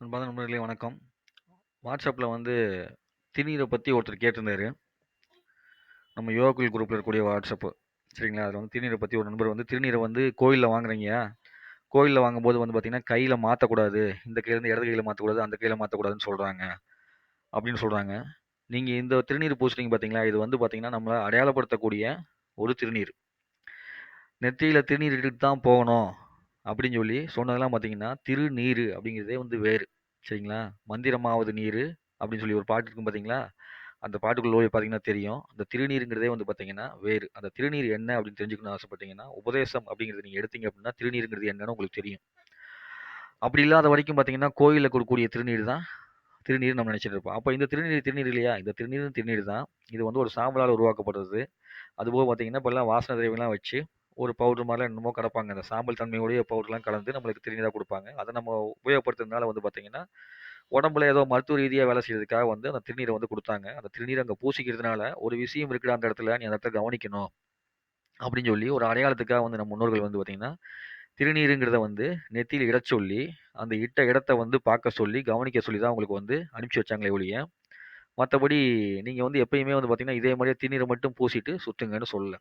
அன்பான நண்பர்களே வணக்கம். வாட்ஸ்அப்பில் வந்து திணீரை பற்றி ஒருத்தர் கேட்டிருந்தாரு. நம்ம யோகக்குயில் குரூப்பில் இருக்கக்கூடிய வாட்ஸ்அப்பு. சரிங்களா? அதில் வந்து திருநீரை பற்றி ஒரு நண்பர் வந்து திருநீரை வந்து கோயிலில் வாங்குறீங்க கோயிலில் வாங்கும்போது வந்து பார்த்தீங்கன்னா, கையில் மாற்றக்கூடாது இந்த கையிலேருந்து இடது கையில் மாற்றக்கூடாது அந்த கையில் மாற்றக்கூடாதுன்னு சொல்கிறாங்க அப்படின்னு சொல்கிறாங்க நீங்கள் இந்த திருநீர் பூசுறீங்க பார்த்தீங்களா, இது வந்து பார்த்திங்கன்னா நம்மளை அடையாளப்படுத்தக்கூடிய ஒரு திருநீர். நெற்றியில் திருநீர் இட்டுட்டு தான் போகணும். அப்படின்னு சொல்லி சொன்னதெல்லாம் பார்த்தீங்கன்னா, திருநீரு அப்படிங்கிறதே வந்து வேறு. சரிங்களா? மந்திரமாவது நீர் அப்படின்னு சொல்லி ஒரு பாட்டு இருக்கும் பார்த்தீங்களா? அந்த பாட்டுக்குள்ள போய் பார்த்தீங்கன்னா தெரியும். அந்த திருநீருங்கிறதே வந்து பார்த்தீங்கன்னா வேறு. அந்த திருநீர் என்ன அப்படின்னு தெரிஞ்சுக்கணும்னு ஆசைப்பட்டீங்கன்னா, உபதேசம் அப்படிங்கிறத நீங்கள் எடுத்தீங்க அப்படின்னா, திருநீருங்கிறது என்னன்னு உங்களுக்கு தெரியும். அப்படி இல்லாத வரைக்கும் பார்த்தீங்கன்னா, கோயிலில் கொடுக்கக்கூடிய திருநீர் தான் திருநீர்னு நம்ம நினச்சிட்டு இருப்போம். அப்போ இந்த திருநீர் திருநீர் இல்லையா? இந்த திருநீரும் திருநீர் தான். இது வந்து ஒரு சாம்பலால் உருவாக்கப்படுறது. அதுபோக பார்த்தீங்கன்னா, இப்போல்லாம் வாசனை திரவியம்லாம் வச்சு ஒரு பவுடர் மாதிரிலாம் என்னமோ கிடப்பாங்க அந்த சாம்பல் தன்மையோடைய பவுடர்லாம் கலந்து நம்மளுக்கு திருநீராக கொடுப்பாங்க. அதை நம்ம உபயோகப்படுத்துறதுனால வந்து பார்த்தீங்கன்னா, உடம்புல ஏதோ மருத்துவ ரீதியாக வேலை செய்யறதுக்காக வந்து அந்த திருநீரை வந்து கொடுத்தாங்க. அந்த திருநீரை அங்கே பூசிக்கிறதுனால, ஒரு விஷயம் இருக்குடா அந்த இடத்துல, நீ அந்த இடத்துல கவனிக்கணும். அப்படின்னு சொல்லி ஒரு அடையாளத்துக்காக வந்து நம்ம முன்னோர்கள் வந்து பார்த்தீங்கன்னா, திருநீருங்கிறத வந்து நெத்தியில் இடச் சொல்லி, அந்த இட்ட இடத்த வந்து பார்க்க சொல்லி, கவனிக்க சொல்லி தான் உங்களுக்கு வந்து அனுப்பிச்சி வச்சாங்களே ஒழிய, மற்றபடி நீங்கள் வந்து எப்பயுமே வந்து பார்த்தீங்கன்னா, இதே மாதிரியே திருநீரை மட்டும் பூசிட்டு சுத்துங்கன்னு சொல்லலை.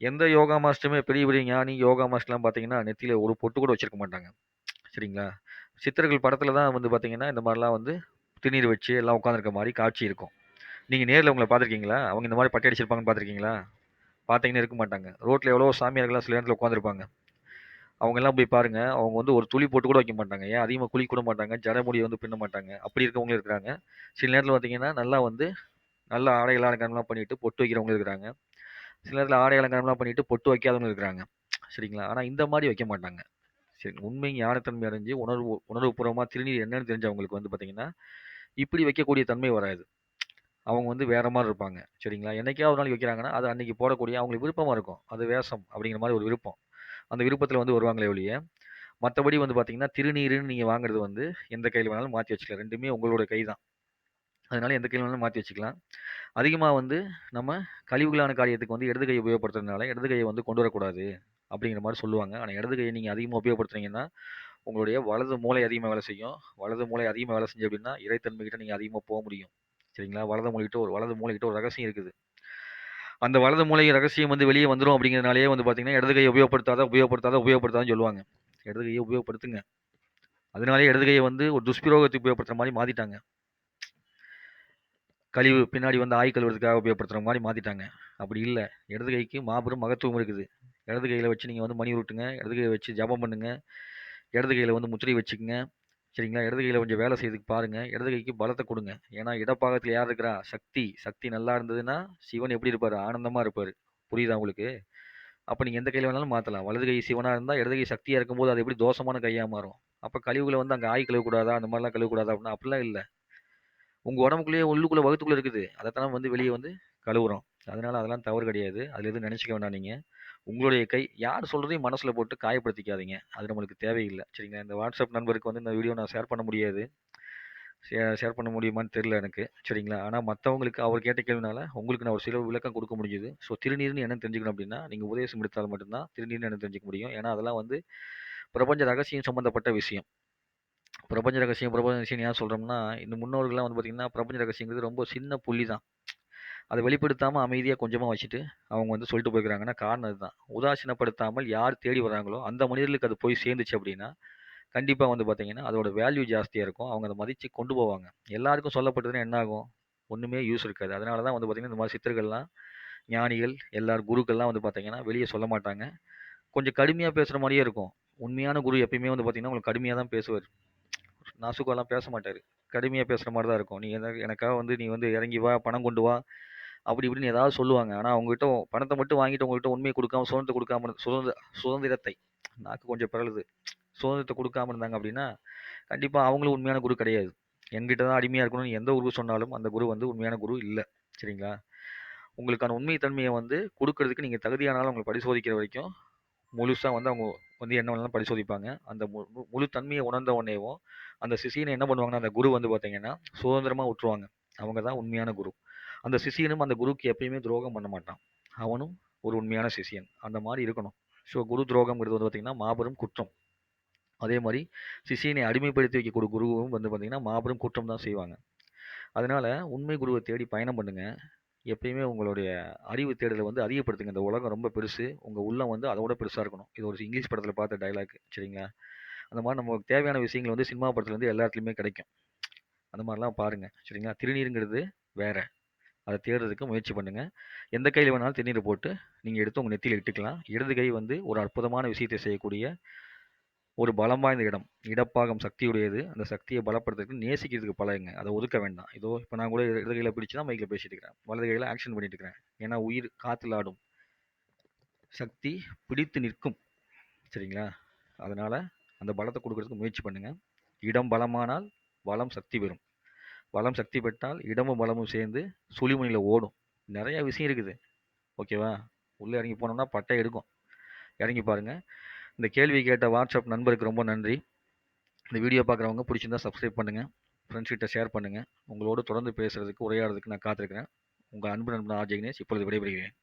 எந்த யோகா மாஸ்டருமே பெரிய பெரிய ஞானி, யோகா மாஸ்டர்லாம் பார்த்தீங்கன்னா, நெத்தியில் ஒரு பொட்டு கூட வச்சுருக்க மாட்டாங்க. சரிங்களா? சித்தர்கள் படத்தில் தான் வந்து பார்த்தீங்கன்னா, இந்த மாதிரிலாம் வந்து திருநீர் வச்சு எல்லாம் உட்காந்துருக்க மாதிரி காட்சி இருக்கும். நீங்கள் நேரில் உங்களை பார்த்துருக்கீங்களா? அவங்க இந்த மாதிரி பட்டை அடிச்சிருப்பாங்கன்னு பார்த்துருக்கீங்களா? பார்த்தீங்கன்னா இருக்க மாட்டாங்க. ரோட்டில் எவ்வளோ சாமியார்கள்லாம் சில நேரத்தில் உட்காந்துருப்பாங்க அவங்கெல்லாம் போய் பாருங்கள் அவங்க வந்து ஒரு துளி போட்டு கூட வைக்க மாட்டாங்க. ஏன் அதிகமாக குளிக்க கூட மாட்டாங்க. ஜடமுடியை வந்து பின்ன மாட்டாங்க. அப்படி இருக்கவங்களும் இருக்கிறாங்க. சில நேரத்தில் பார்த்தீங்கன்னா, நல்லா வந்து நல்லா ஆடை அலங்காரம்லாம் பண்ணிட்டு பொட்டு வைக்கிறவங்களும் இருக்கிறாங்க. சில நேரத்தில் ஆடை அலங்காரம்லாம் பண்ணிட்டு பொட்டு வைக்காதவங்க இருக்கிறாங்க. சரிங்களா? ஆனால் இந்த மாதிரி வைக்க மாட்டாங்க. சரி உண்மை ஞானத்தன்மை அடைஞ்சு உணர்வு உணர்வுபூர்வமாக திருநீர் என்னன்னு தெரிஞ்சவங்களுக்கு வந்து பார்த்தீங்கன்னா, இப்படி வைக்கக்கூடிய தன்மை வராது. அவங்க வந்து வேற மாதிரி இருப்பாங்க. சரிங்களா? என்னைக்காவது ஒரு நாளைக்கு வைக்கிறாங்கன்னா, அது அன்னைக்கு போடக்கூடிய அவங்களுக்கு விருப்பமாக இருக்கும். அது வேஷம் அப்படிங்கிற மாதிரி ஒரு விருப்பம். அந்த விருப்பத்தில் வந்து வருவாங்களே ஒழிய, மற்றபடி வந்து பார்த்தீங்கன்னா, திருநீருன்னு நீங்கள் வாங்குறது வந்து எந்த கையில் வேணாலும் மாற்றி வச்சுக்கலாம். ரெண்டுமே உங்களோட கை தான். அதனால எந்த கையில வேணாலும் வச்சுக்கலாம். அதிகமாக வந்து நம்ம கழிவுகளான காரியத்துக்கு வந்து இடது கையை உபயோகப்படுத்துறதுனால, இடது கையை வந்து கொண்டு வரக்கூடாது. அப்படிங்கிற மாதிரி சொல்லுவாங்க. ஆனால் இடது கையை நீங்கள் அதிகமாக உபயோகப்படுத்துனீங்கன்னா, உங்களுடைய வலது மூளை அதிகமாக வேலை செய்யும். வலது மூளை அதிகமாக வேலை செஞ்சு அப்படின்னா, இறைத்தன்மை நீங்கள் அதிகமாக போக முடியும். சரிங்களா? வலது மூளைகிட்ட ஒரு வலது மூளைகிட்ட ஒரு ரகசியம் இருக்குது. அந்த வலது மூளை ரகசியம் வந்து வெளியே வந்துடும் அப்படிங்கிறதுனாலயே வந்து பார்த்தீங்கன்னா, இடது கையை உபயோகப்படுத்தாத, உபயோகப்படுத்தாத, உபயோகப்படுத்தாதன்னு சொல்லுவாங்க. இடது கையை உபயோகப்படுத்துங்க. அதனாலே இடது கையை வந்து ஒரு துஷ்பிரோகத்தை உபயோகப்படுத்துற மாதிரி மாற்றிட்டாங்க கழிவு பின்னாடி வந்து ஆய் கழுவுறதுக்காக உபயோகப்படுத்துகிற மாதிரி மாற்றிட்டாங்க அப்படி இல்லை இடது கைக்கு மாபெரும் மகத்துவம் இருக்குது. இடது கையில் வச்சு நீங்கள் வந்து மணி உருட்டுங்க. இடது கையை வச்சு ஜெபம் பண்ணுங்கள் இடது கையில் வந்து முத்திரை வச்சுக்கோங்க சரிங்களா? இடது கையில் கொஞ்சம் வேலை செய்றதுக்கு பாருங்கள் இடது கைக்கு பலத்தை கொடுங்க ஏன்னா இடப்பாகத்தில் யார் இருக்கிறா? சக்தி. சக்தி நல்லா இருந்ததுன்னா, சிவன் எப்படி இருப்பார் ஆனந்தமாக இருப்பார் புரியுதா உங்களுக்கு? அப்போ நீங்கள் எந்த கையில் வேணாலும் மாற்றலாம் வலது கை சிவனாக இருந்தால் இடது கை சக்தியாக இருக்கும்போது, அது எப்படி தோஷமான கையாக மாறும்? அப்போ கழிவுகளை வந்து அங்கே ஆய் கழுவக்கூடாதா? அந்த மாதிரிலாம் கழுவக்கூடாதா? அப்படின்னா, அப்படிலாம் இல்லை உங்கள் உடம்புக்குள்ளேயே உள்ளுக்குள்ளே வகுத்துக்குள்ள இருக்குது. அதைத்தான் வந்து வெளியே வந்து கழுவுறோம். அதனால் அதெல்லாம் தவறு கிடையாது. அதில் எதுவும் நினச்சிக்க வேண்டாம் நீங்கள் உங்களுடைய கை யார் சொல்கிறதையும் மனசில் போட்டு காயப்படுத்திக்காதீங்க. அது நம்மளுக்கு தேவையில்லை சரிங்களா? இந்த வாட்ஸ்அப் நண்பருக்கு வந்து இந்த வீடியோ நான் ஷேர் பண்ண முடியாது. ஷே ஷேர் பண்ண முடியுமான்னு தெரியல எனக்கு. சரிங்களா? ஆனால் மற்றவங்களுக்கு அவர் கேட்ட கேள்வினால, உங்களுக்கு நான் ஒரு சில விளக்கம் கொடுக்க முடிஞ்சுது ஸோ திருநீர்னு என்னன்னு தெரிஞ்சுக்கணும் அப்படின்னா, நீங்கள் உபதேசம் எடுத்தால் மட்டும்தான் திருநீர்னு திருநீர்ன்னு தெரிஞ்சுக்க முடியும். ஏன்னா அதெல்லாம் வந்து பிரபஞ்ச ரகசியம் சம்மந்தப்பட்ட விஷயம். பிரபஞ்ச ரகசியம், பிரபஞ்ச ரகசியம் ஏன் சொல்கிறோம்னா இந்த முன்னோர்கள்லாம் வந்து பார்த்திங்கன்னா பிரபஞ்ச ரகசியங்கிறது ரொம்ப சின்ன புள்ளி தான். அதை வெளிப்படுத்தாமல் அமைதியாக கொஞ்சமாக வச்சுட்டு, அவங்க வந்து சொல்லிட்டு போய்க்கிறாங்கன்னா காரணம் அதுதான். உதாசீனப்படுத்தாமல் யார் தேடி வராங்களோ, அந்த மனிதர்களுக்கு அது போய் சேர்ந்துச்சு அப்படின்னா, கண்டிப்பாக வந்து பார்த்திங்கன்னா அதோட வேல்யூ ஜாஸ்தியாக இருக்கும். அவங்க அதை மதித்து கொண்டு போவாங்க. எல்லாருக்கும் சொல்லப்பட்டதுன்னா என்ன ஆகும்? ஒன்றுமே யூஸ் இருக்காது. அதனால தான் வந்து பார்த்திங்கன்னா இந்த மாதிரி சித்தர்கள்லாம், ஞானிகள், எல்லார் குருக்கள்லாம் வந்து பார்த்தீங்கன்னா, வெளியே சொல்ல மாட்டாங்க. கொஞ்சம் கடுமையாக பேசுகிற மாதிரியே இருக்கும். உண்மையான குரு எப்பயுமே வந்து பார்த்தீங்கன்னா, உங்களுக்கு கடுமையாக தான் பேசுவார் நாசூக்காலாம் பேச மாட்டார் கடுமையாக பேசுகிற மாதிரி தான் இருக்கும். நீ எதாவது எனக்காக வந்து நீ வந்து இறங்கி வா, பணம் கொண்டு வா, அப்படி இப்படின்னு ஏதாவது சொல்லுவாங்க. ஆனால் அவங்ககிட்ட பணத்தை மட்டும் வாங்கிட்டு உங்ககிட்ட உண்மையை கொடுக்காம சுதந்திரத்தை கொடுக்காம சுதந்திர சுதந்திரத்தை நாக்கு கொஞ்சம் பிறழுது. சுதந்திரத்தை கொடுக்காம இருந்தாங்க அப்படின்னா, கண்டிப்பாக அவங்களும் உண்மையான குரு கிடையாது. என்கிட்ட தான் அடிமையாக இருக்கணும்னு எந்த குரு சொன்னாலும், அந்த குரு வந்து உண்மையான குரு இல்லை சரிங்களா? உங்களுக்கான உண்மை தன்மையை வந்து கொடுக்கறதுக்கு நீங்கள் தகுதியானாலும் உங்களை பரிசோதிக்கிற வரைக்கும், முழுசாக வந்து அவங்க வந்து என்ன வேணாலும் பரிசோதிப்பாங்க. அந்த மு முழு தன்மையை உணர்ந்த உடனேவும், அந்த சிசியனை என்ன பண்ணுவாங்கன்னா, அந்த குரு வந்து பார்த்தீங்கன்னா, சுதந்திரமாக விட்டுருவாங்க. அவங்க தான் உண்மையான குரு. அந்த சிசியனும் அந்த குருவுக்கு எப்பயுமே துரோகம் பண்ண மாட்டான். அவனும் ஒரு உண்மையான சிசியன் அந்த மாதிரி இருக்கணும். ஸோ குரு துரோகம்ங்கிறது வந்து பார்த்திங்கன்னா மாபெரும் குற்றம். அதே மாதிரி சிசியனை அடிமைப்படுத்தி வைக்கக்கூடிய குருவும் வந்து பார்த்திங்கன்னா மாபெரும் குற்றம் தான் செய்வாங்க. அதனால உண்மை குருவை தேடி பயணம் பண்ணுங்கள் எப்பயுமே உங்களுடைய அறிவு தேடலை வந்து அதிகப்படுத்துங்க. இந்த உலகம் ரொம்ப பெருசு. உங்கள் உள்ளம் வந்து அதோட பெருசாக இருக்கணும். இது ஒரு இங்கிலீஷ் படத்தில் பார்த்த டயலாக் சரிங்களா? அந்த மாதிரி நமக்கு தேவையான விஷயங்கள் வந்து சினிமா படத்தில் வந்து எல்லாத்துலேயுமே கிடைக்கும். அந்த மாதிரிலாம் பாருங்கள் சரிங்களா? திருநீருங்கிறது வேறு அதை தேடுறதுக்கு முயற்சி பண்ணுங்கள் எந்த கையில் வேணாலும் திருநீர் போட்டு நீங்கள் எடுத்து உங்கள் நெத்தியில் இட்டுக்கலாம். இடது கை வந்து ஒரு அற்புதமான விஷயத்தை செய்யக்கூடிய ஒரு பலம் வாய்ந்த இடம். இடப்பாகம் சக்தியுடையது. அந்த சக்தியை பலப்படுத்துறதுக்கு நேசிக்கிறதுக்கு பழகுங்க. அதை ஒதுக்க வேண்டாம். இதோ இப்போ நான் கூட இடது கையில் பிடிச்சு தான் மைக்கில் பேசிட்டு இருக்கிறேன். வலது கையில் ஆக்ஷன் பண்ணிட்டு இருக்கிறேன். ஏன்னா உயிர் காத்தில் ஆடும். சக்தி பிடித்து நிற்கும். சரிங்களா? அதனால் அந்த பலத்தை கொடுக்கறதுக்கு முயற்சி பண்ணுங்கள் இடம் பலமானால் வளம் சக்தி பெறும். வளம் சக்தி பெற்றால் இடமும் பலமும் சேர்ந்து சுழிமணியில் ஓடும். நிறையா விஷயம் இருக்குது. ஓகேவா? உள்ளே இறங்கி போனோம்னா பட்டை எடுக்கும். இறங்கி பாருங்கள் இந்த கேள்வி கேட்ட வாட்ஸ்அப் நண்பருக்கு ரொம்ப நன்றி. இந்த வீடியோ பார்க்குறவங்க பிடிச்சிருந்தா சப்ஸ்கிரைப் பண்ணுங்க. ஃப்ரெண்ட்ஸ்கிட்ட ஷேர் பண்ணுங்க. உங்களோடு தொடர்ந்து பேசுகிறதுக்கு உரையாடுறதுக்கு நான் காத்திருக்கிறேன். உங்கள் அன்பு நண்பன் ஆர். கணேஷ் இப்பொழுது விடைபெறுகிறேன்.